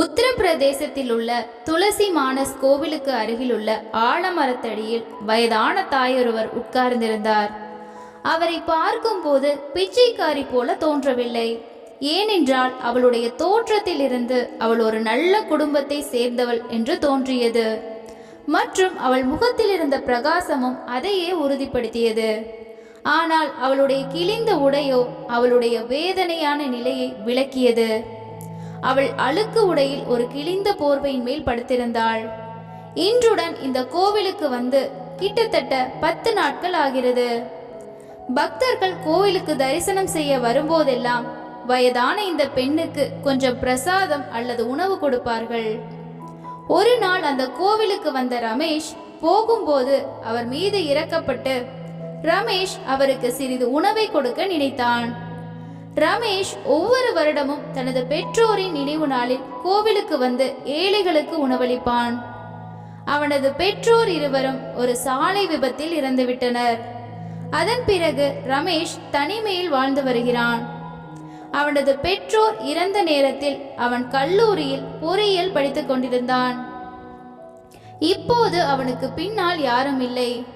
உத்தரப்பிரதேசத்தில் உள்ள துளசி மானஸ் கோவிலுக்கு அருகிலுள்ள ஆலமரத்தடியில் வயதான தாயொருவர் உட்கார்ந்திருந்தார். அவரை பார்க்கும்போது பிச்சைக்காரி போல தோன்றவில்லை. ஏனென்றால் அவளுடைய தோற்றத்திலிருந்து அவள் ஒரு நல்ல குடும்பத்தை சேர்ந்தவள் என்று தோன்றியது. மற்றும் அவள் முகத்தில் இருந்த பிரகாசமும் அதையே உறுதிப்படுத்தியது. ஆனால் அவளுடைய கிழிந்த உடையோ அவளுடைய வேதனையான நிலையை விளக்கியது. அவள் அழுக்கு உடையில் ஒரு கிழிந்த போர்வையின் மேல் படுத்திருந்தாள். இன்றுடன் இந்த கோவிலுக்கு வந்து கிட்டத்தட்ட பத்து நாட்கள் ஆகிறது. பக்தர்கள் கோவிலுக்கு தரிசனம் செய்ய வரும்போதெல்லாம் வயதான இந்த பெண்ணுக்கு கொஞ்சம் பிரசாதம் அல்லது உணவு கொடுப்பார்கள். ஒரு நாள் அந்த கோவிலுக்கு வந்த ரமேஷ் போகும்போது அவர் மீது இறக்கப்பட்டு ரமேஷ் அவருக்கு சிறிது உணவை கொடுக்க நினைத்தான். ரமேஷ் ஒவ்வொரு வருடமும் தனது பெற்றோரின் நினைவு நாளில் கோவிலுக்கு வந்து ஏழைகளுக்கு உணவளிப்பான். அவனது பெற்றோர் இருவரும் ஒரு சாலை விபத்தில் இறந்துவிட்டனர். அதன் பிறகு ரமேஷ் தனிமையில் வாழ்ந்து வருகிறான். அவனது பெற்றோர் இறந்த நேரத்தில் அவன் கல்லூரியில் பொறியியல் படித்துக் கொண்டிருந்தான். இப்போது அவனுக்கு பின்னால் யாரும் இல்லை.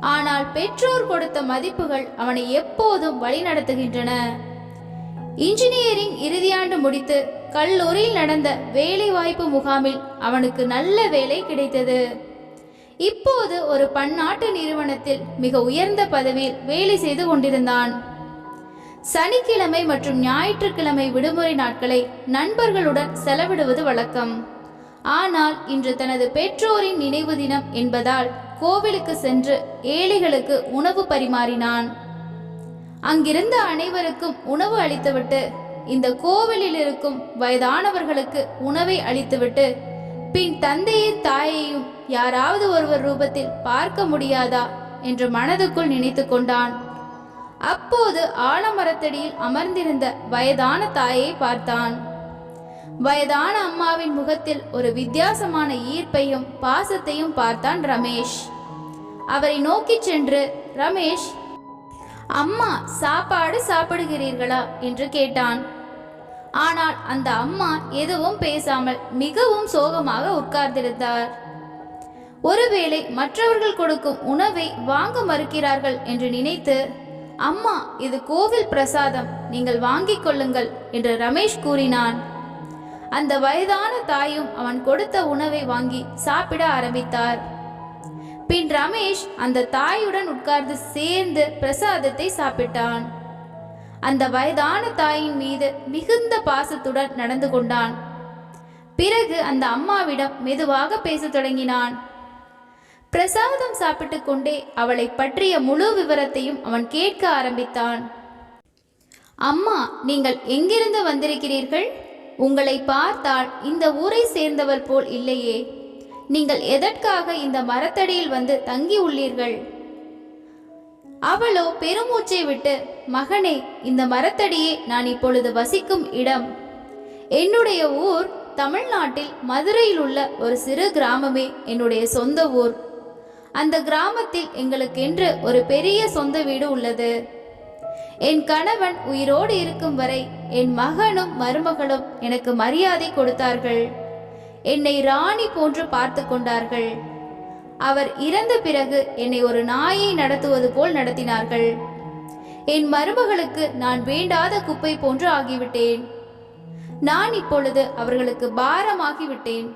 ஆனால் பெற்றோர் கொடுத்த மதிப்புகள் அவனை எப்போதும் வழிநடத்துகின்றன. இன்ஜினியரிங் இறுதியாண்டு முடித்து கல்லூரியில் நடந்த வேலைவாய்ப்பு முகாமில் அவனுக்கு நல்ல வேலை கிடைத்தது. இப்போது ஒரு பன்னாட்டு நிறுவனத்தில் மிக உயர்ந்த பதவியில் வேலை செய்து கொண்டிருந்தான். சனிக்கிழமை மற்றும் ஞாயிற்றுக்கிழமை விடுமுறை நாட்களை நண்பர்களுடன் செலவிடுவது வழக்கம். ஆனால் இன்று தனது பெற்றோரின் நினைவு தினம் என்பதால் கோவிலுக்கு சென்று ஏழைகளுக்கு உணவு பரிமாறினான். அங்கிருந்த அனைவருக்கும் உணவு அளித்துவிட்டு இந்த கோவிலில் இருக்கும் வயதானவர்களுக்கு உணவை அளித்துவிட்டு பின் தந்தையின் தாயையும் யாராவது ஒருவர் ரூபத்தில் பார்க்க முடியாதா என்று மனதுக்குள் நினைத்து கொண்டான். அப்போது ஆலமரத்தடியில் அமர்ந்திருந்த வயதான தாயை பார்த்தான். வயதான அம்மாவின் முகத்தில் ஒரு வித்தியாசமான ஈர்ப்பையும் பாசத்தையும் பார்த்தான் ரமேஷ். அவரை நோக்கிச் சென்று ரமேஷ் அம்மா சாப்பாடு சாப்பிடுகிறீர்களா? என்று கேட்டான். ஆனால் அந்த அம்மா எதுவும் பேசாமல் மிகவும் சோகமாக உட்கார்ந்திருந்தார். ஒருவேளை மற்றவர்கள் கொடுக்கும் உணவை வாங்க மறுக்கிறார்கள் என்று நினைத்து அம்மா இது கோவில் பிரசாதம் நீங்கள் வாங்கிக் கொள்ளுங்கள் என்று ரமேஷ் கூறினான். அந்த வயதான தாயும் அவன் கொடுத்த உணவை வாங்கி சாப்பிட ஆரம்பித்தார். பின் ரமேஷ் அந்த தாயுடன் உட்கார்ந்து சேர்ந்து பிரசாதத்தை சாப்பிட்டான். அந்த வயதான தாயின் மீது மிகுந்த பாசத்துடன் நடந்து கொண்டான். பிறகு அந்த அம்மாவிடம் மெதுவாக பேசத் தொடங்கினான். பிரசாதம் சாப்பிட்டு கொண்டே அவளை பற்றிய முழு விவரத்தையும் அவன் கேட்க ஆரம்பித்தான். அம்மா நீங்கள் எங்கிருந்து வந்திருக்கிறீர்கள்? உங்களை பார்த்தால் இந்த ஊரை சேர்ந்தவர் போல் இல்லையே. நீங்கள் எதற்காக இந்த மரத்தடியில் வந்து தங்கி உள்ளீர்கள்? அவளோ பெருமூச்சை விட்டு மகனே இந்த மரத்தடியே நான் இப்பொழுது வசிக்கும் இடம். என்னுடைய ஊர் தமிழ்நாட்டில் மதுரையில் உள்ள ஒரு சிறு கிராமமே என்னுடைய சொந்த ஊர். அந்த கிராமத்தில் எங்களுக்கென்று ஒரு பெரிய சொந்த வீடு உள்ளது. என் கணவன் உயிரோடு இருக்கும் வரை என் மகனும் மருமகளும் எனக்கு மரியாதை கொடுத்தார்கள். என்னை ராணி போன்று பார்த்து கொண்டார்கள். அவர் இறந்த பிறகு என்னை ஒரு நாயை நடத்துவது போல் நடத்தினார்கள். என் மருமகளுக்கு நான் வேண்டாத குப்பை போன்று ஆகிவிட்டேன். நான் இப்பொழுது அவர்களுக்கு பாரமாகிவிட்டேன்.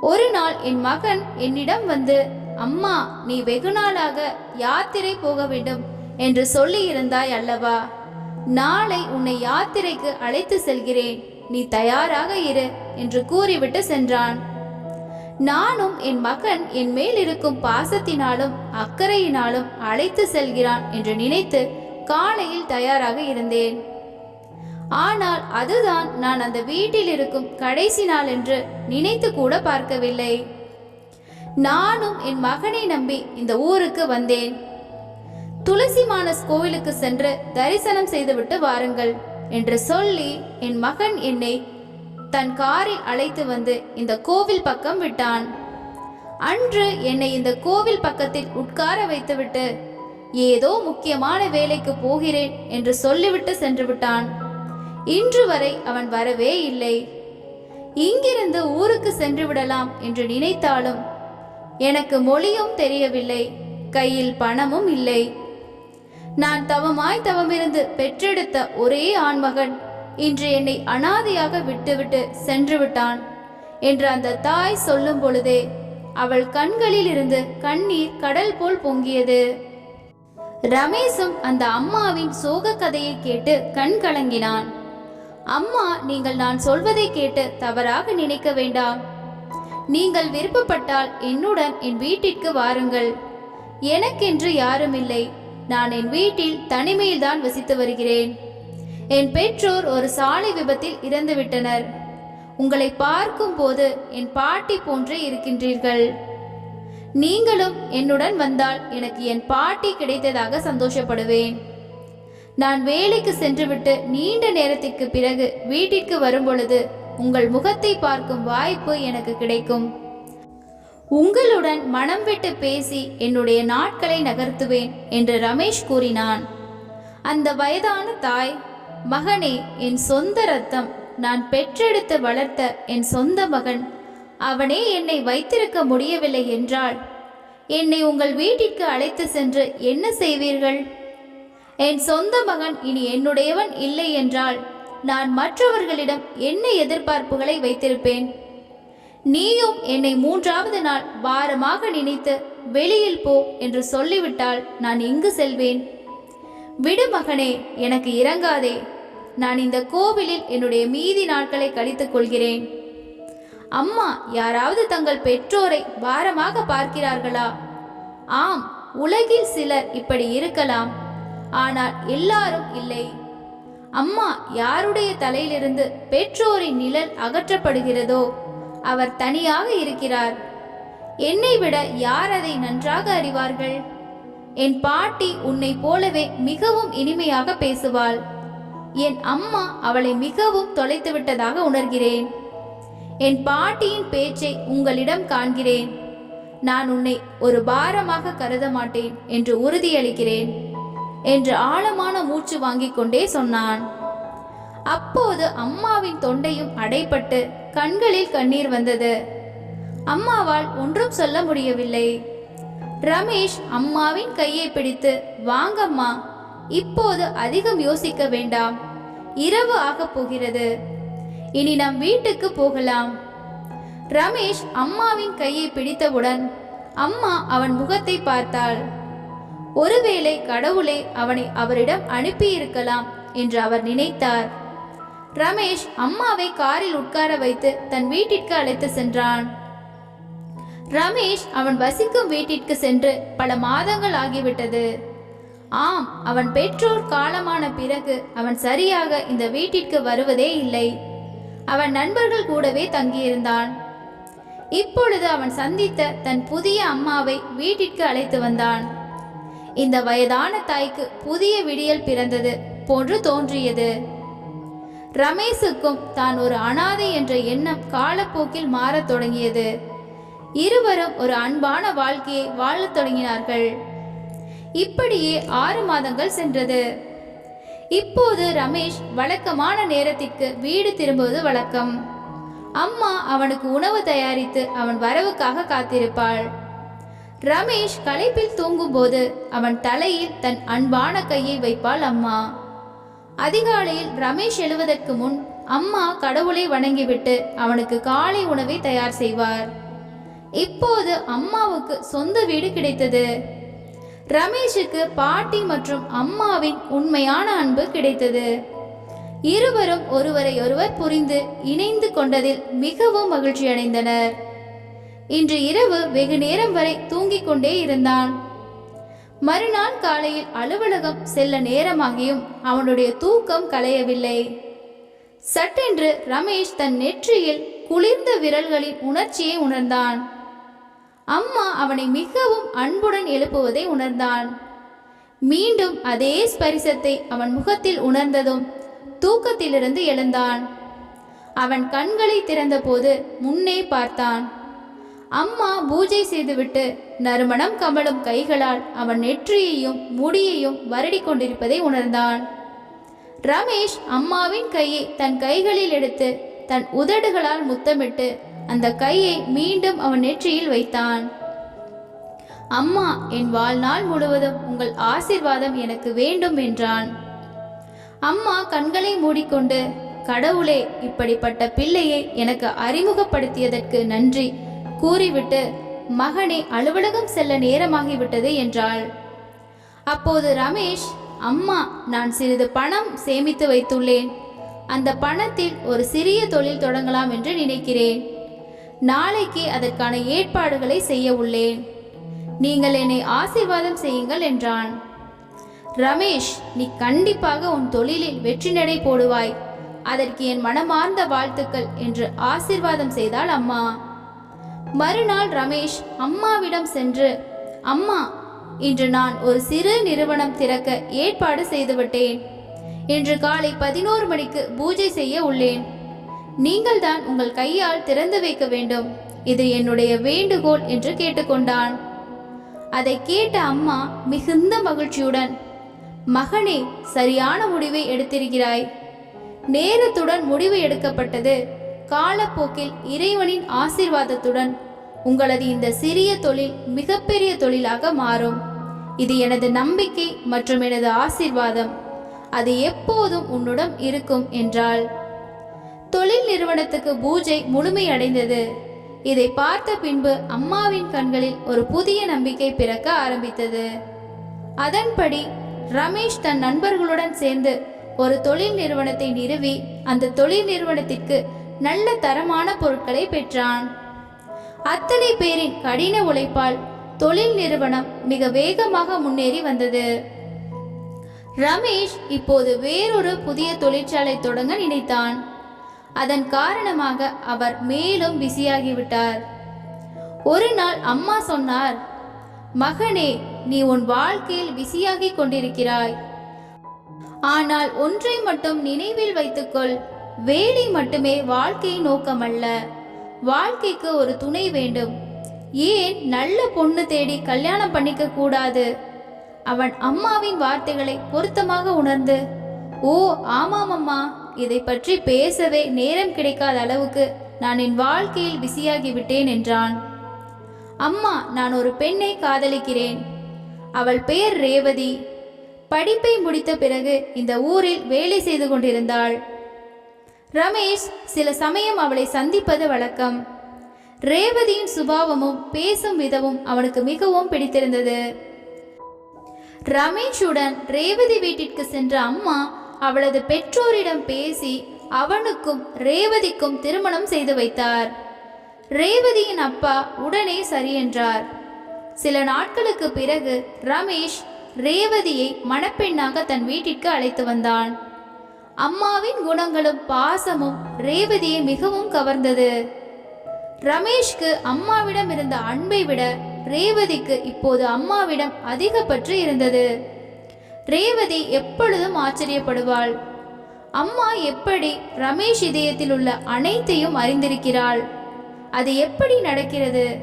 ஒரு நாள் என் மகன் என்னிடம் வந்து அம்மா நீ வெகு நாளாக யாத்திரை போக வேண்டும் என்று சொல்லி இருந்தாய் அல்லவா? நாளை உன்னை யாத்திரைக்கு அழைத்து செல்கிறேன். நீ தயாராக இரு என்று கூறிவிட்டு சென்றான். நானும் என் மகன் என் மேல் இருக்கும் பாசத்தினாலும் அக்கறையினாலும் அழைத்து செல்கிறான் என்று நினைத்து காலையில் தயாராக இருந்தேன். ஆனால் அதுதான் நான் அந்த வீட்டில் இருக்கும் கடைசி நாள் என்று நினைத்து கூட பார்க்கவில்லை. நானும் என் மகனை நம்பி இந்த ஊருக்கு வந்தேன். துளசி மானஸ் கோவிலுக்கு சென்று தரிசனம் செய்துவிட்டு வாருங்கள். என்று சொல்லி என் மகன் என்னை தன் காரில் அழைத்து வந்து இந்த கோவில் பக்கம் விட்டான். அன்று என்னை இந்த கோவில் பக்கத்தில் உட்கார வைத்துவிட்டு ஏதோ முக்கியமான வேலைக்கு போகிறேன் என்று சொல்லிவிட்டு சென்று விட்டான். இன்று வரை அவன் வரவே இல்லை. இங்கிருந்து ஊருக்கு சென்று விடலாம் என்று நினைத்தாலும் எனக்கு மொழியும் தெரியவில்லை கையில் பணமும் இல்லை. நான் தவமாய் தவமிருந்து பெற்றெடுத்த ஒரே ஆண்மகன். இன்று என்னை அனாதையாக விட்டுவிட்டு சென்று விட்டான் என்று அந்த தாய் சொல்லும் பொழுதே அவள் கண்களில் இருந்து கண்ணீர் கடல் போல் பொங்கியது. ரமேஷும் அந்த அம்மாவின் சோக கதையை கேட்டு கண் கலங்கினான். அம்மா நீங்கள் நான் சொல்வதை கேட்டு தவறாக நினைக்க வேண்டாம். நீங்கள் விருப்பப்பட்டால் என்னுடன் என் வீட்டிற்கு வாருங்கள். எனக்கென்று யாரும் இல்லை நான் என் வீட்டில் தனிமையில்தான் வசித்து வருகிறேன். என் பெற்றோர் ஒரு சாலை விபத்தில் இறந்துவிட்டனர். உங்களை பார்க்கும்போது என் பாட்டி போன்றே இருக்கின்றீர்கள். நீங்களும் என்னுடன் வந்தால் எனக்கு என் பாட்டி கிடைத்ததாக சந்தோஷப்படுவேன். நான் வேலைக்கு சென்றுவிட்டு நீண்ட நேரத்திற்கு பிறகு வீட்டிற்கு வரும்பொழுது உங்கள் முகத்தை பார்க்கும் வாய்ப்பு எனக்கு கிடைக்கும். உங்களுடன் மனம் விட்டு பேசி என்னுடைய நாட்களை நகர்த்துவேன் என்று ரமேஷ் கூறினான். அந்த வயதான தாய் மகனே என் சொந்த ரத்தம். நான் பெற்றெடுத்து வளர்த்த என் சொந்த மகன். அவனே என்னை வைத்திருக்க முடியவில்லை என்றால் என்னை உங்கள் வீட்டிற்கு அழைத்து சென்று என்ன செய்வீர்கள்? என் சொந்த மகன் இனி என்னுடையவன் இல்லை என்றால் நான் மற்றவர்களிடம் என்ன எதிர்பார்ப்புகளை வைத்திருப்பேன்? நீயும் என்னை மூன்றாவது நாள் பாரமாக நினைத்து வெளியில் போ என்று சொல்லிவிட்டால் நான் எங்கு செல்வேன்? விடு மகனே எனக்கு இறங்காதே. நான் இந்த கோவிலில் என்னுடைய மீதி நாட்களை கழித்துக் கொள்கிறேன். அம்மா யாராவது தங்கள் பெற்றோரை பாரமாக பார்க்கிறார்களா? ஆம் உலகில் சிலர் இப்படி இருக்கலாம். ஆனால் எல்லாரும் இல்லை. அம்மா யாருடைய தலையிலிருந்து பெற்றோரின் நிழல் அகற்றப்படுகிறதோ? அவர் தனியாக இருக்கிறார். என்னை விட யார் அதை நன்றாக அறிவார்கள்? என் பாட்டி உன்னை போலவே மிகவும் இனிமையாக பேசுவாள். என் அம்மா அவளை மிகவும் தொலைத்து விட்டதாக உணர்கிறேன். என் பாட்டியின் பேச்சை உங்களிடம் காண்கிறேன். நான் உன்னை ஒரு பாரமாக கருத மாட்டேன் என்று உறுதியளிக்கிறேன். என்று ஆழமான மூச்சு வாங்கிக் கொண்டே சொன்னான். அப்போது அம்மாவின் தொண்டையும் அடைப்பட்டு கண்களில் கண்ணீர் வந்தது. அம்மாவால் ஒன்றும் சொல்ல முடியவில்லை. ரமேஷ் அம்மாவின் கையை பிடித்து வாங்கம்மா இப்போது அதிகம் யோசிக்க வேண்டாம். இரவு ஆகப் போகிறது. இனி நம் வீட்டுக்கு போகலாம். ரமேஷ் அம்மாவின் கையை பிடித்தவுடன் அம்மா அவன் முகத்தை பார்த்தாள். ஒருவேளை கடவுளே அவனை அவரிடம் அனுப்பியிருக்கலாம் என்று அவர் நினைத்தார். ரமேஷ் அம்மாவை காரில் உட்கார வைத்து தன் வீட்டிற்கு அழைத்து சென்றான். ரமேஷ் அவன் வசிக்கும் வீட்டிற்கு சென்று பல மாதங்கள் ஆகிவிட்டது. ஆம் அவன் பெற்றோர் காலமான பிறகு அவன் சரியாக இந்த வீட்டிற்கு வருவதே இல்லை. அவன் நண்பர்கள் கூடவே தங்கியிருந்தான். இப்பொழுது அவன் சந்தித்த தன் புதிய அம்மாவை வீட்டிற்கு அழைத்து வந்தான். இந்த வயதான தாய்க்கு புதிய விடியல் பிறந்தது போன்று தோன்றியது. ரமேஷுக்கும் தான் ஒரு அனாதை என்ற எண்ணம் காலப்போக்கில் மாறத் தொடங்கியது. இருவரும் ஒரு அன்பான வாழ்க்கையை வாழத் தொடங்கினார்கள். இப்படியே ஆறு மாதங்கள் சென்றது. இப்போது ரமேஷ் வழக்கமான நேரத்திற்கு வீடு திரும்புவது வழக்கம். அம்மா அவனுக்கு உணவு தயாரித்து அவன் வரவுக்காக காத்திருப்பாள். ரமேஷ் களைப்பில் தூங்கும்போது அவன் தலையில் தன் அன்பான கையை வைப்பாள் அம்மா. அதிகாலையில் ரமேஷ் எழுவதற்கு முன் அம்மா கடவுளை வணங்கிவிட்டு அவனுக்கு காலை உணவை தயார் செய்வார். இப்போது அம்மாவுக்கு சொந்த வீடு கிடைத்தது. ரமேஷுக்கு பாட்டி மற்றும் அம்மாவின் உண்மையான அன்பு கிடைத்தது. இருவரும் ஒருவரை ஒருவர் புரிந்து இணைந்து கொண்டதில் மிகவும் மகிழ்ச்சி அடைந்தனர் இன்று இரவு வெகு நேரம் வரை தூங்கிக் கொண்டே இருந்தான். மறுநாள் காலையில் அலுவலகம் செல்ல நேரமாகியும் அவனுடைய தூக்கம் களையவில்லை. சட்டென்று ரமேஷ் தன் நெற்றியில் குளிர்ந்த விரல்களின் உணர்ச்சியை உணர்ந்தான். அம்மா அவனை மிகவும் அன்புடன் எழுப்புவதை உணர்ந்தான். மீண்டும் அதே ஸ்பரிசத்தை அவன் முகத்தில் உணர்ந்ததும் தூக்கத்திலிருந்து எழுந்தான். அவன் கண்களை திறந்தபோது முன்னே பார்த்தான். அம்மா பூஜை செய்துவிட்டு நறுமணம் கமலும் கைகளால் அவன் நெற்றியையும் முடியையும் வருடி கொண்டிருப்பதை உணர்ந்தான். ரமேஷ் அம்மாவின் கையை தன் கைகளில் எடுத்து தன் உதடுகளால் முத்தமிட்டு அந்த கையை மீண்டும் அவன் நெற்றியில் வைத்தான். அம்மா என் வாழ்நாள் முழுவதும் உங்கள் ஆசீர்வாதம் எனக்கு வேண்டும் என்றான். அம்மா கண்களை மூடிக்கொண்டு கடவுளே இப்படிப்பட்ட பிள்ளையை எனக்கு அறிமுகப்படுத்தியதற்கு நன்றி. கூறிவிட்டு மகனே அலுவலகம் செல்ல நேரமாகிவிட்டது என்றாள். அப்போது ரமேஷ் அம்மா நான் சிறிது பணம் சேமித்து வைத்துள்ளேன். அந்த பணத்தில் ஒரு சிறிய தொழில் தொடங்கலாம் என்று நினைக்கிறேன். நாளைக்கு அதற்கான ஏற்பாடுகளை செய்ய உள்ளேன். நீங்கள் என்னை ஆசீர்வாதம் செய்யுங்கள் என்றான். ரமேஷ் நீ கண்டிப்பாக உன் தொழிலில் வெற்றி நடை போடுவாய். அதற்கு என் மனமார்ந்த வாழ்த்துக்கள் என்று ஆசீர்வாதம் செய்தாள் அம்மா. மறுநாள் ரமேஷ் அம்மாவிடம் சென்று அம்மா இன்று நான் ஒரு சிறு நிறுவனம் திறக்க ஏற்பாடு செய்துவிட்டேன். இன்று காலை பதினோரு மணிக்கு பூஜை செய்ய உள்ளேன். நீங்கள்தான் உங்கள் கையால் திறந்து வைக்க வேண்டும். இது என்னுடைய வேண்டுகோள் என்று கேட்டுக்கொண்டான். அதை கேட்ட அம்மா மிகுந்த மகிழ்ச்சியுடன் மகனே சரியான முடிவை எடுத்திருக்கிறாய். நேரத்துடன் முடிவு எடுக்கப்பட்டது. காலப்போக்கில் இறைவனின் ஆசீர்வாதத்துடன் உங்களது இந்த சிறிய தொழில் மிகப்பெரிய தொழிலாக மாறும். இது எனது நம்பிக்கை மற்றும் எனது ஆசிர்வாதம். அது எப்போதும் உன்னுடன் இருக்கும் என்றாள். தொழில் நிறுவனத்துக்கு பூஜை முழுமையடைந்தது. இதை பார்த்த பின்பு அம்மாவின் கண்களில் ஒரு புதிய நம்பிக்கை பிறக்க ஆரம்பித்தது. அதன்படி ரமேஷ் தன் நண்பர்களுடன் சேர்ந்து ஒரு தொழில் நிறுவனத்தை நிறுவி அந்த தொழில் நிறுவனத்திற்கு நல்ல தரமான பொருட்களை பெற்றான். அத்தனை பேரின் கடின உழைப்பால் தொழில் நிறுவனம் மிக வேகமாக முன்னேறி வந்தது. ரமேஷ் இப்போது வேறொரு புதிய தொழிற்சாலை தொடங்க நினைத்தான். அதன் காரணமாக அவர் மேலும் பிஸியாகிவிட்டார். ஒரு நாள் அம்மா சொன்னார் மகனே நீ உன் வாழ்க்கையில் பிஸியாகி கொண்டிருக்கிறாய். ஆனால் ஒன்றை மட்டும் நினைவில் வைத்துக்கொள். வேலை மட்டுமே வாழ்க்கையின் நோக்கமல்ல. வாழ்க்கைக்கு ஒரு துணை வேண்டும். ஏன் நல்ல பொண்ணு தேடி கல்யாணம் பண்ணிக்க கூடாது? அவன் அம்மாவின் வார்த்தைகளை பொருத்தமாக உணர்ந்து ஓ ஆமாம் அம்மா இதை பற்றி பேசவே நேரம் கிடைக்காத அளவுக்கு நான் என் வாழ்க்கையில் பிஸியாகி விட்டேன் என்றான். அம்மா நான் ஒரு பெண்ணை காதலிக்கிறேன். அவள் பெயர் ரேவதி. படிப்பை முடித்த பிறகு இந்த ஊரில் வேலை செய்து கொண்டிருந்தாள். ரமேஷ் சில சமயம் அவளை சந்திப்பது வழக்கம். ரேவதியின் சுபாவமும் பேசும் விதமும் அவனுக்கு மிகவும் பிடித்திருந்தது. ரமேஷுடன் ரேவதி வீட்டிற்கு சென்ற அம்மா அவளது பெற்றோரிடம் பேசி அவனுக்கும் ரேவதிக்கும் திருமணம் செய்து வைத்தார். ரேவதியின் அப்பா உடனே சரி என்றார். சில நாட்களுக்கு பிறகு ரமேஷ் ரேவதியை மணப்பெண்ணாக தன் வீட்டிற்கு அழைத்து வந்தான். அம்மாவின் குணங்களும் பாசமும் ரேவதியை மிகவும் கவர்ந்தது. ரமேஷ்க்கு அம்மாவிடம் இருந்த அன்பை விட ரேவதிக்கு இப்போது அம்மாவிடம் அதிக பற்று இருந்தது. ரேவதி எப்பொழுதும் ஆச்சரியப்படுவாள். அம்மா எப்படி ரமேஷ் இதயத்தில் உள்ள அனைத்தையும் அறிந்திருக்கிறாள்? அது எப்படி நடக்கிறது?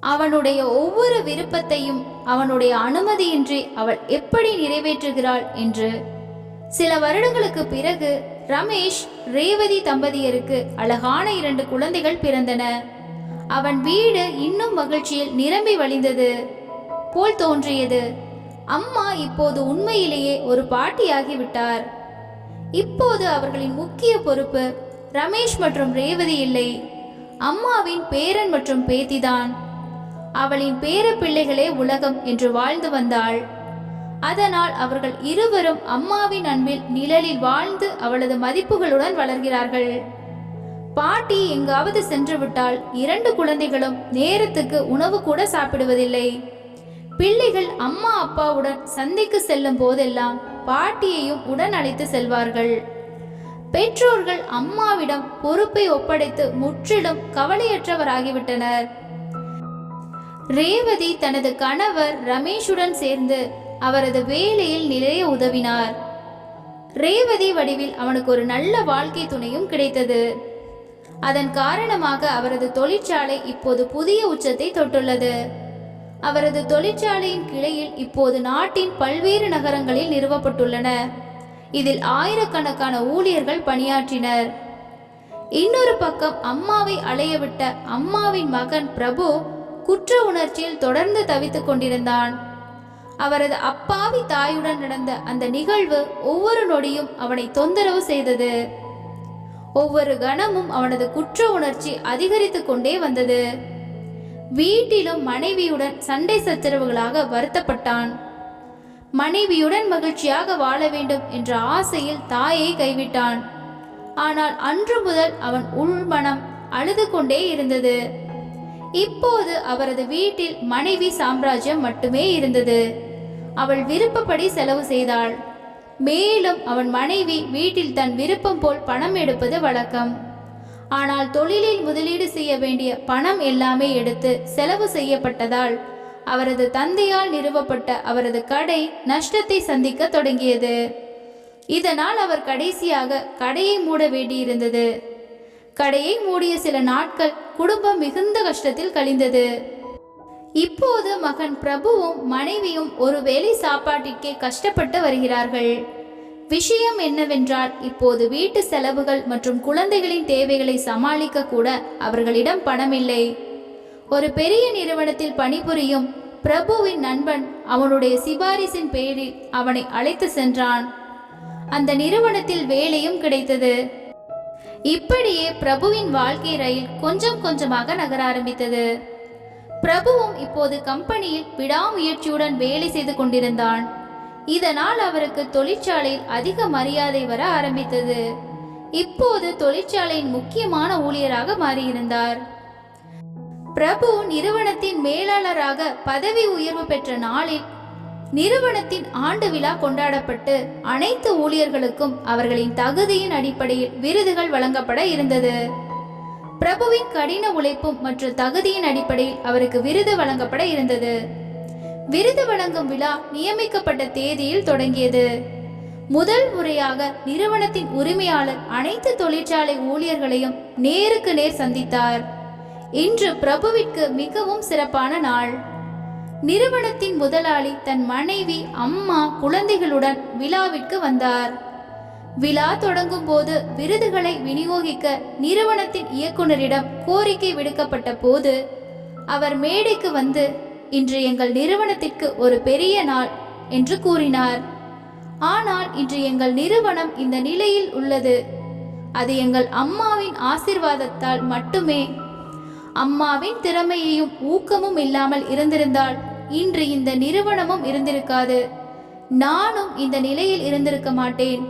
அவனுடைய ஒவ்வொரு விருப்பத்தையும் அவனுடைய அனுமதியின்றி அவள் எப்படி நிறைவேற்றுகிறாள் என்று சில வருடங்களுக்கு பிறகு ரமேஷ் ரேவதி தம்பதியருக்கு அழகான இரண்டு குழந்தைகள் பிறந்தன. அவன் வீடு இன்னும் மகிழ்ச்சியில் நிரம்பி வழிந்தது. போல் தோன்றியது. அம்மா இப்போது உண்மையிலேயே ஒரு பாட்டியாகிவிட்டார் இப்போது அவர்களின் முக்கிய பொறுப்பு ரமேஷ் மற்றும் ரேவதி இல்லை. அம்மாவின் பேரன் மற்றும் பேத்திதான். அவளின் பேர பிள்ளைகளே உலகம் என்று வாழ்ந்து வந்தாள். அதனால் அவர்கள் இருவரும் அம்மாவின் அன்பில் நிழலில் வாழ்ந்து அவளது மதிப்புகளுடன் வளர்கிறார்கள். பாட்டி எங்காவது சென்றுவிட்டால் இரண்டு குழந்தைகளும் நேரத்துக்கு உணவு கூட சாப்பிடுவதில்லை. பிள்ளைகள் அம்மா அப்பாவுடன் சந்தைக்கு செல்லும் போதெல்லாம் பாட்டியையும் உடன் அழைத்து செல்வார்கள். பெற்றோர்கள் அம்மாவிடம் பொறுப்பை ஒப்படைத்து முற்றிலும் கவலையற்றவராகிவிட்டனர். ரேவதி தனது கணவர் ரமேஷுடன் சேர்ந்து அவரது வேலையில் நிறைய உதவினார். ரேவதி வடிவில் அவனுக்கு ஒரு நல்ல வாழ்க்கை துணையும் கிடைத்தது. அதன் காரணமாக அவரது தொழிற்சாலை இப்போது புதிய உச்சத்தை தொட்டுள்ளது. அவரது தொழிற்சாலையின் கிளையில் இப்போது நாட்டின் பல்வேறு நகரங்களில் நிறுவப்பட்டுள்ளன. இதில் ஆயிரக்கணக்கான ஊழியர்கள் பணியாற்றினர். இன்னொரு பக்கம் அம்மாவை அலையவிட்ட அம்மாவின் மகன் பிரபு குற்ற உணர்ச்சியில் தொடர்ந்து தவித்துக் கொண்டிருந்தான். அவரது அப்பாவி தாயுடன் நடந்த அந்த நிகழ்வு ஒவ்வொரு நொடியும் அவனை தொந்தரவு செய்தது. ஒவ்வொரு கணமும் அவனது குற்ற உணர்ச்சி அதிகரித்து கொண்டே வந்தது. வீட்டிலும் மனைவியுடன் சண்டை சச்சரவுகளாக வருத்தப்பட்டான். மனைவியுடன் மகிழ்ச்சியாக வாழ வேண்டும் என்ற ஆசையில் தாயை கைவிட்டான். ஆனால் அன்று முதல் அவன் உள்மனம் அழுது கொண்டே இருந்தது. இப்போது அவரது வீட்டில் மனைவி சாம்ராஜ்யம் மட்டுமே இருந்தது. அவள் விருப்பப்படி செலவு செய்தாள். மேலும் அவன் மனைவி வீட்டில் தன் விருப்பம் போல் பணம் எடுப்பது வழக்கம். ஆனால் தொழிலில் முதலீடு செய்ய வேண்டிய பணம் எல்லாமே எடுத்து செலவு செய்யப்பட்டதால் அவரது தந்தையால் நிறுவப்பட்ட அவரது கடை நஷ்டத்தை சந்திக்க தொடங்கியது. இதனால் அவர் கடைசியாக கடையை மூட வேண்டியிருந்தது. கடையை மூடிய சில நாட்கள் குடும்பம் மிகுந்த கஷ்டத்தில் கழிந்தது. இப்போது மகன் பிரபுவும் மனைவியும் ஒரு வேளை சாப்பாட்டிற்கே கஷ்டப்பட்டு வருகிறார்கள். விஷயம் என்னவென்றால் இப்போது வீட்டு செலவுகள் மற்றும் குழந்தைகளின் தேவைகளை சமாளிக்க கூட அவர்களிடம் பணமில்லை. ஒரு பெரிய நிறுவனத்தில் பணிபுரியும் பிரபுவின் நண்பன் அவனுடைய சிபாரிசின் பேரில் அவனை அழைத்து சென்றான். அந்த நிறுவனத்தில் வேலையும் கிடைத்தது. இப்படியே பிரபுவின் வாழ்க்கை ரயில் கொஞ்சம் கொஞ்சமாக நகர ஆரம்பித்தது. பிரபுவும் இப்போது கம்பெனியில் விடாமுயற்சியுடன் வேலை செய்து கொண்டிருந்தான். இதனால் அவருக்கு தொழிற்சாலையில் அதிக மரியாதை வர ஆரம்பித்தது. இப்போது தொழிற்சாலையின் முக்கியமான ஊழியராக மாறியிருந்தார். பிரபு நிறுவனத்தின் மேலாளராக பதவி உயர்வு பெற்ற நாளில் நிறுவனத்தின் ஆண்டு விழா கொண்டாடப்பட்டு அனைத்து ஊழியர்களுக்கும் அவர்களின் தகுதியின் அடிப்படையில் விருதுகள் வழங்கப்பட இருந்தது. பிரபுவின் கடின உழைப்பும் மற்றும் தகுதியின் அடிப்படையில் அவருக்கு விருது வழங்கப்பட இருந்தது. விருது வழங்கும் விழா நியமிக்கப்பட்ட தேதியில் தொடங்கியது. முதல் முறையாக நிறுவனத்தின் உரிமையாளர் அனைத்து தொழிற்சாலை ஊழியர்களையும் நேருக்கு நேர் சந்தித்தார். இன்று பிரபுவிற்கு மிகவும் சிறப்பான நாள். நிறுவனத்தின் முதலாளி தன் மனைவி அம்மா குழந்தைகளுடன் விழாவிற்கு வந்தார். விழா தொடங்கும் போது விருதுகளை விநியோகிக்க நிறுவனத்தின் இயக்குனரிடம் கோரிக்கை விடுக்கப்பட்ட போது அவர் மேடைக்கு வந்து இன்று எங்கள் நிறுவனத்திற்கு ஒரு பெரிய நாள் என்று கூறினார். ஆனால் இன்று எங்கள் நிறுவனம் இந்த நிலையில் உள்ளது. அது எங்கள் அம்மாவின் ஆசிர்வாதத்தால் மட்டுமே. அம்மாவின் திறமையையும் ஊக்கமும் இல்லாமல் இருந்திருந்தால் இன்று இந்த நிறுவனமும் இருந்திருக்காது. நானும் இந்த நிலையில் இருந்திருக்க மாட்டேன்.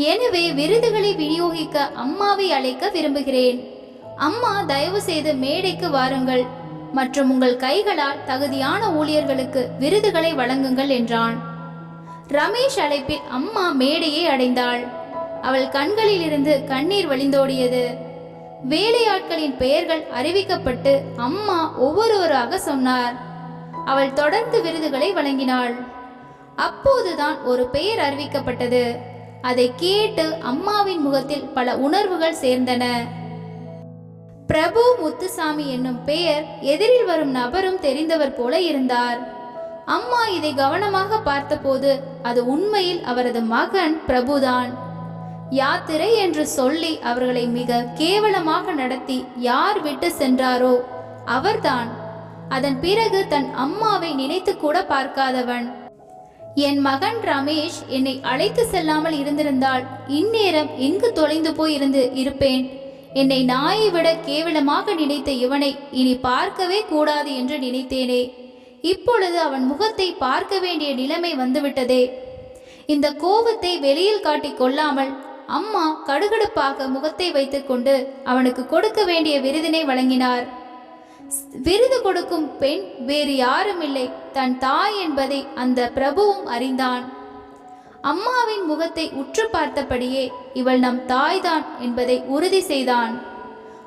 எனவே விருதுகளை விநியோகிக்க அம்மாவை அழைக்க விரும்புகிறேன். அம்மா தயவு செய்து மேடைக்கு வாருங்கள். மற்றும் உங்கள் கைகளால் தகுதியான ஊழியர்களுக்கு விருதுகளை வழங்குங்கள் என்றான். ரமேஷ் அழைப்பில் அம்மா மேடையை அடைந்தாள். அவள் கண்களிலிருந்து கண்ணீர் வழிந்தோடியது. வேலையாட்களின் பெயர்கள் அறிவிக்கப்பட்டு அம்மா ஒவ்வொருவராக சொன்னார். அவள் தொடர்ந்து விருதுகளை வழங்கினாள். அப்போதுதான் ஒரு பெயர் அறிவிக்கப்பட்டது. அதை கேட்டு அம்மாவின் முகத்தில் பல உணர்வுகள் சேர்ந்தன. பிரபு முத்துசாமி என்னும் பெயர் எதிரில் வரும் நபரும் தெரிந்தவர் போல இருந்தார். அம்மா இதை கவனமாக பார்த்தபோது அது உண்மையில் அவரது மகன் பிரபுதான். யாத்திரை என்று சொல்லி அவர்களை மிக கேவலமாக நடத்தி யார் விட்டு சென்றாரோ அவர்தான். அதன் பிறகு தன் அம்மாவை நினைத்து கூட பார்க்காதவன். என் மகன் ரமேஷ் என்னை அழைத்து செல்லாமல் இருந்திருந்தால் இந்நேரம் எங்கு தொலைந்து போய் இருந்து இருப்பேன்? என்னை நாயை விட கேவலமாக நினைத்த இவனை இனி பார்க்கவே கூடாது என்று நினைத்தேனே. இப்பொழுது அவன் முகத்தை பார்க்க வேண்டிய நிலைமை வந்துவிட்டதே. இந்த கோபத்தை வெளியில் காட்டிக் கொள்ளாமல் அம்மா கடுகடுப்பாக முகத்தை வைத்துக்கொண்டு அவனுக்கு கொடுக்க வேண்டிய விருதினை வழங்கினார். விருது கொடுக்கும் பெண் வேறு யாரும் இல்லை தன் தாய் என்பதை அந்த பிரபுவும் அறிந்தான். அம்மாவின் முகத்தை உற்று பார்த்தபடியே இவள் நம் தாய்தான் என்பதை உறுதி செய்தான்.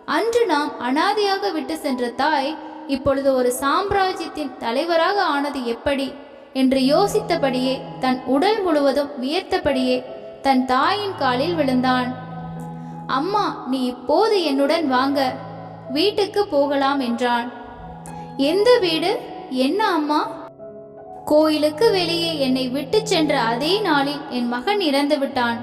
அன்று நாம் அனாதையாக விட்டு சென்ற தாய் இப்பொழுது ஒரு சாம்ராஜ்யத்தின் தலைவராக ஆனது எப்படி? என்று யோசித்தபடியே தன் உடல் முழுவதும் வியர்த்தபடியே தன் தாயின் காலில் விழுந்தான். அம்மா நீ இப்போது என்னுடன் வாங்க. வீட்டுக்கு போகலாம் என்றான். எந்த வீடு? என்ன அம்மா? கோயிலுக்கு வெளியே என்னை விட்டுச் சென்ற அதே நாளில் என் மகன் இறந்து விட்டான்.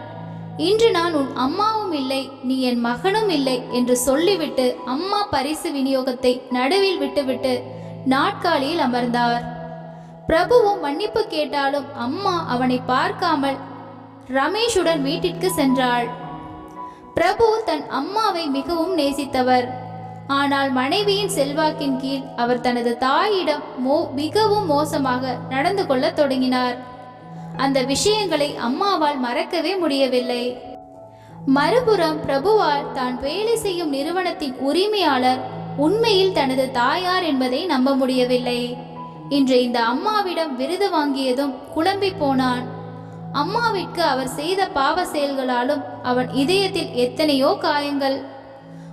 இன்று நான் உன் அம்மாவும் இல்லை நீ என் மகனும் இல்லை என்று சொல்லிவிட்டு அம்மா பரிசு விநியோகத்தை நடுவில் விட்டுவிட்டு நாட்காலியில் அமர்ந்தார். பிரபுவும் மன்னிப்பு கேட்டாலும் அம்மா அவனை பார்க்காமல் ரமேஷுடன் வீட்டிற்கு சென்றாள். பிரபு தன் அம்மாவை மிகவும் நேசித்தவர். ஆனால் மனைவியின் செல்வாக்கின் கீழ் அவர் தனது தாயிடம் மோ மிகவும் மோசமாக நடந்து கொள்ளத் தொடங்கினார். அந்த விஷயங்களை அம்மாவால் மறக்கவே முடியவில்லை. மறுபுறம் பிரபுவால் தான் வேலை செய்யும் நிறுவனத்தின் உரிமையாளர் உண்மையில் தனது தாயார் என்பதை நம்ப முடியவில்லை. இன்று இந்த அம்மாவிடம் விருது வாங்கியதும் குழம்பி போனான். அம்மாவிற்கு அவர் செய்த பாவ செயல்களாலும் அவன் இதயத்தில் எத்தனையோ காயங்கள்.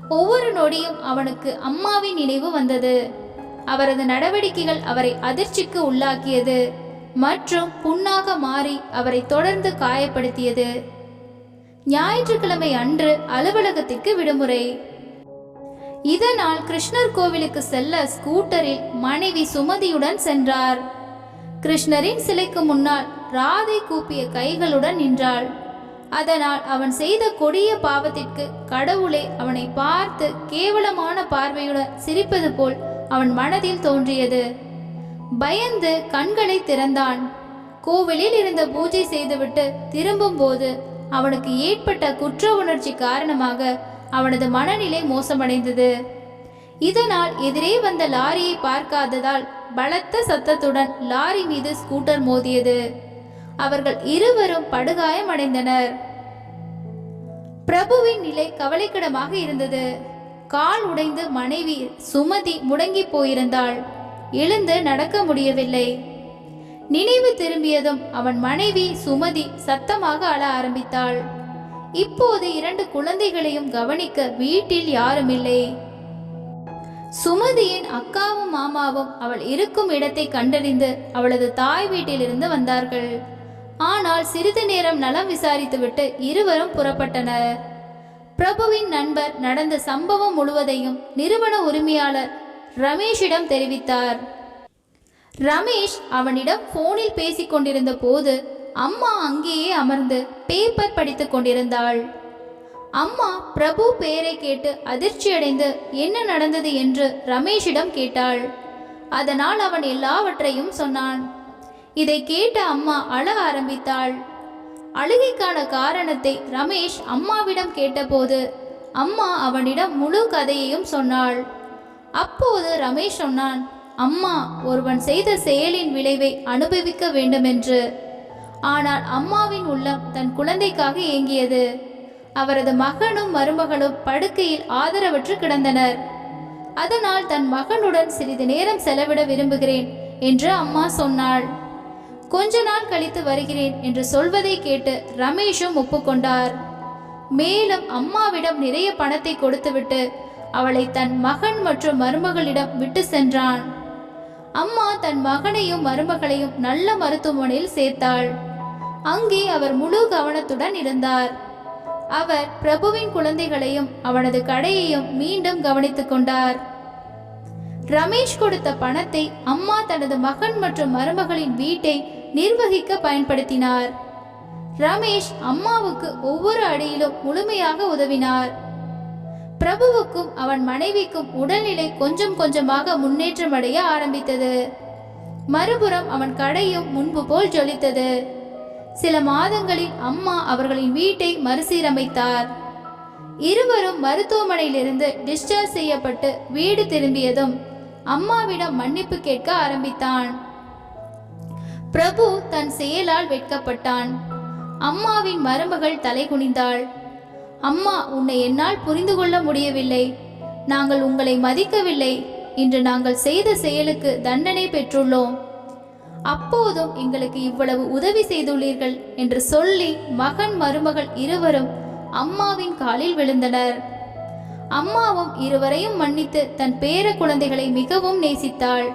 ஒவ்வொரு நொடியும் அவனுக்கு அம்மாவின் நினைவு வந்தது. அவரது நடவடிக்கைகள் அவரை அதிர்ச்சிக்கு உள்ளாக்கியது. மற்றும் புண்ணாக மாறி அவரை தொடர்ந்து காயப்படுத்தியது. ஞாயிற்றுக்கிழமை அன்று அலுவலகத்திற்கு விடுமுறை. இதனால் கிருஷ்ணர் கோவிலுக்கு செல்ல ஸ்கூட்டரில் மனைவி சுமதியுடன் சென்றார். கிருஷ்ணரின் சிலைக்கு முன்னால் ராதை கூப்பிய கைகளுடன் நின்றாள். அதனால் அவன் செய்த கொடிய பாவத்திற்கு கடவுளே அவனை பார்த்து கேவலமான பார்வையுடன் சிரிப்பது போல் அவன் மனதில் தோன்றியது. பயந்து கண்களை திறந்தான். கோவிலில் இருந்த பூஜை செய்துவிட்டு திரும்பும்போது அவனுக்கு ஏற்பட்ட குற்ற உணர்ச்சி காரணமாக அவனது மனநிலை மோசமடைந்தது. இதனால் எதிரே வந்த லாரியை பார்க்காததால் பலத்த சத்தத்துடன் லாரி மீது ஸ்கூட்டர் மோதியது. அவர்கள் இருவரும் படுகாயமடைந்தனர். பிரபுவின் நிலை கவலைக்கிடமாக இருந்தது. கால் உடைந்து மனைவி சுமதி முடங்கி போயிருந்தாள். எழுந்து நடக்க முடியவில்லை. நினைவு திரும்பியதும் அவன் மனைவி சுமதி சத்தமாக அழ ஆரம்பித்தாள். இப்போது இரண்டு குழந்தைகளையும் கவனிக்க வீட்டில் யாரும் இல்லை சுமதியின் அக்காவும் மாமாவும் அவள் இருக்கும் இடத்தை கண்டறிந்து அவளது தாய் வீட்டிலிருந்து வந்தார்கள். ஆனால் சிறிது நேரம் நலம் விசாரித்துவிட்டு இருவரும் புறப்பட்டனர். பிரபுவின் நண்பர் நடந்த சம்பவம் முழுவதையும் நிறுவன உரிமையாளர் ரமேஷிடம் தெரிவித்தார். ரமேஷ் அவனிடம் போனில் பேசிக் கொண்டிருந்த போது அம்மா அங்கேயே அமர்ந்து பேப்பர் படித்துக் கொண்டிருந்தாள். அம்மா பிரபு பெயரை கேட்டு அதிர்ச்சியடைந்து என்ன நடந்தது என்று ரமேஷிடம் கேட்டாள். அதனால் அவன் எல்லாவற்றையும் சொன்னான். இதை கேட்ட அம்மா அழ ஆரம்பித்தாள். அழுகைக்கான காரணத்தை ரமேஷ் அம்மாவிடம் கேட்டபோது அம்மா அவனிடம் முழு கதையையும் சொன்னாள். அப்போது ரமேஷ் சொன்னான் அம்மா ஒருவன் செய்த செயலின் விளைவை அனுபவிக்க வேண்டுமென்று. ஆனால் அம்மாவின் உள்ளம் தன் குழந்தைக்காக ஏங்கியது. அவரது மகனும் மருமகளும் படுக்கையில் ஆதரவற்று கிடந்தனர். அதனால் தன் மகனுடன் சிறிது நேரம் செலவிட விரும்புகிறேன் என்று அம்மா சொன்னாள். கொஞ்ச நாள் கழித்து வருகிறேன் என்று சொல்வதை கேட்டு ரமேஷும் ஒப்புக்கொண்டார். மேலும் அம்மாவிடம் நிறைய பணத்தை கொடுத்துவிட்டு அவளை தன் மகன் மற்றும் மருமகளிடம் விட்டு சென்றான். அம்மா தன் மகனையும் மருமகளையும் நல்ல மருத்துவமனையில் சேர்த்தாள். அங்கே அவர் முழு கவனத்துடன் இருந்தார். அவர் பிரபுவின் குழந்தைகளையும் அவனது கடையையும் மீண்டும் கவனித்துக் கொண்டார். ரமேஷ் கொடுத்த பணத்தை அம்மா தனது மகன் மற்றும் மருமகளின் வீட்டை நிர்வகிக்க பயன்படுத்தினார். ரமேஷ் அம்மாவுக்கு ஒவ்வொரு அடியிலும் முழுமையாக உதவினார். பிரபுவுக்கும் அவன் மனைவிக்கும் உடல்நிலை கொஞ்சம் கொஞ்சமாக முன்னேற்றம் அடைய ஆரம்பித்தது. மறுபுறம் அவன் கடையும் முன்பு போல் ஜொலித்தது. சில மாதங்களில் அம்மா அவர்களின் வீட்டை மறுசீரமைத்தார். இருவரும் மருத்துவமனையிலிருந்து டிஸ்சார்ஜ் செய்யப்பட்டு வீடு திரும்பியதும் அம்மாவிடம் மன்னிப்பு கேட்க ஆரம்பித்தான். பிரபு தன் செயலால் வெட்கப்பட்டான். அம்மாவின் மருமகள் தலை குனிந்தாள். அம்மா உன்னை என்னால் புரிந்து கொள்ள முடியவில்லை. நாங்கள் உங்களை மதிக்கவில்லை. இன்று நாங்கள் செய்த செயலுக்கு தண்டனை பெற்றுள்ளோம். அப்போதும் எங்களுக்கு இவ்வளவு உதவி செய்துள்ளீர்கள் என்று சொல்லி மகன் மருமகள் இருவரும் அம்மாவின் காலில் விழுந்தனர். அம்மாவும் இருவரையும் மன்னித்து தன் பேர குழந்தைகளை மிகவும் நேசித்தாள்.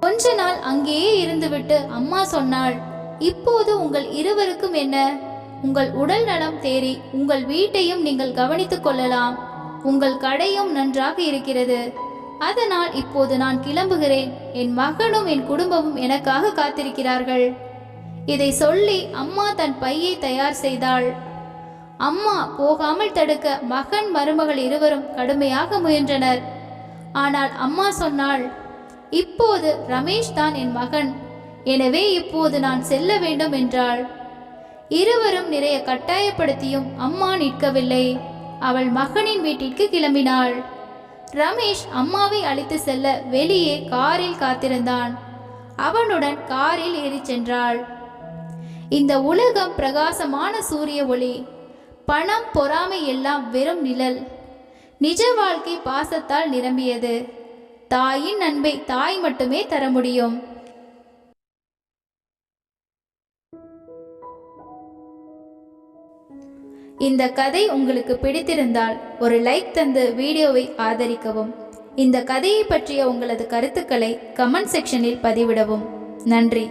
கொஞ்ச நாள் அங்கேயே இருந்துவிட்டு அம்மா சொன்னாள் இப்போது உங்கள் இருவருக்கும் என்ன? உங்கள் உடல் நலம் தேறி உங்கள் வீட்டையும் நீங்கள் கவனித்துக் கொள்ளலாம். உங்கள் கடையும் நன்றாக இருக்கிறது. அதனால் இப்போது நான் கிளம்புகிறேன். என் மகனும் என் குடும்பமும் எனக்காக காத்திருக்கிறார்கள். இதை சொல்லி அம்மா தன் பையை தயார் செய்தாள். அம்மா போகாமல் தடுக்க மகன் மருமகள் இருவரும் கடுமையாக முயன்றனர். ஆனால் அம்மா சொன்னாள் இப்போது ரமேஷ் தான் என் மகன். எனவே இப்போது நான் செல்ல வேண்டும் என்றாள். இருவரும் நிறைய கட்டாயப்படுத்தியும் அம்மா நிற்கவில்லை. அவள் மகனின் வீட்டிற்கு கிளம்பினாள். ரமேஷ் அம்மாவை அழைத்து செல்ல வெளியே காரில் காத்திருந்தான். அவனுடன் காரில் ஏறிச் சென்றாள். இந்த உலகம் பிரகாசமான சூரிய ஒளி. பணம் பொறாமை எல்லாம் வெறும் நிழல். நிஜ வாழ்க்கை பாசத்தால் நிரம்பியது. தாயின் அன்பை தாய் மட்டுமே தர முடியும். இந்த கதை உங்களுக்கு பிடித்திருந்தால் ஒரு லைக் தந்து வீடியோவை ஆதரிக்கவும். இந்த கதையை பற்றிய உங்களது கருத்துக்களை கமெண்ட் செக்ஷனில் பதிவிடவும். நன்றி.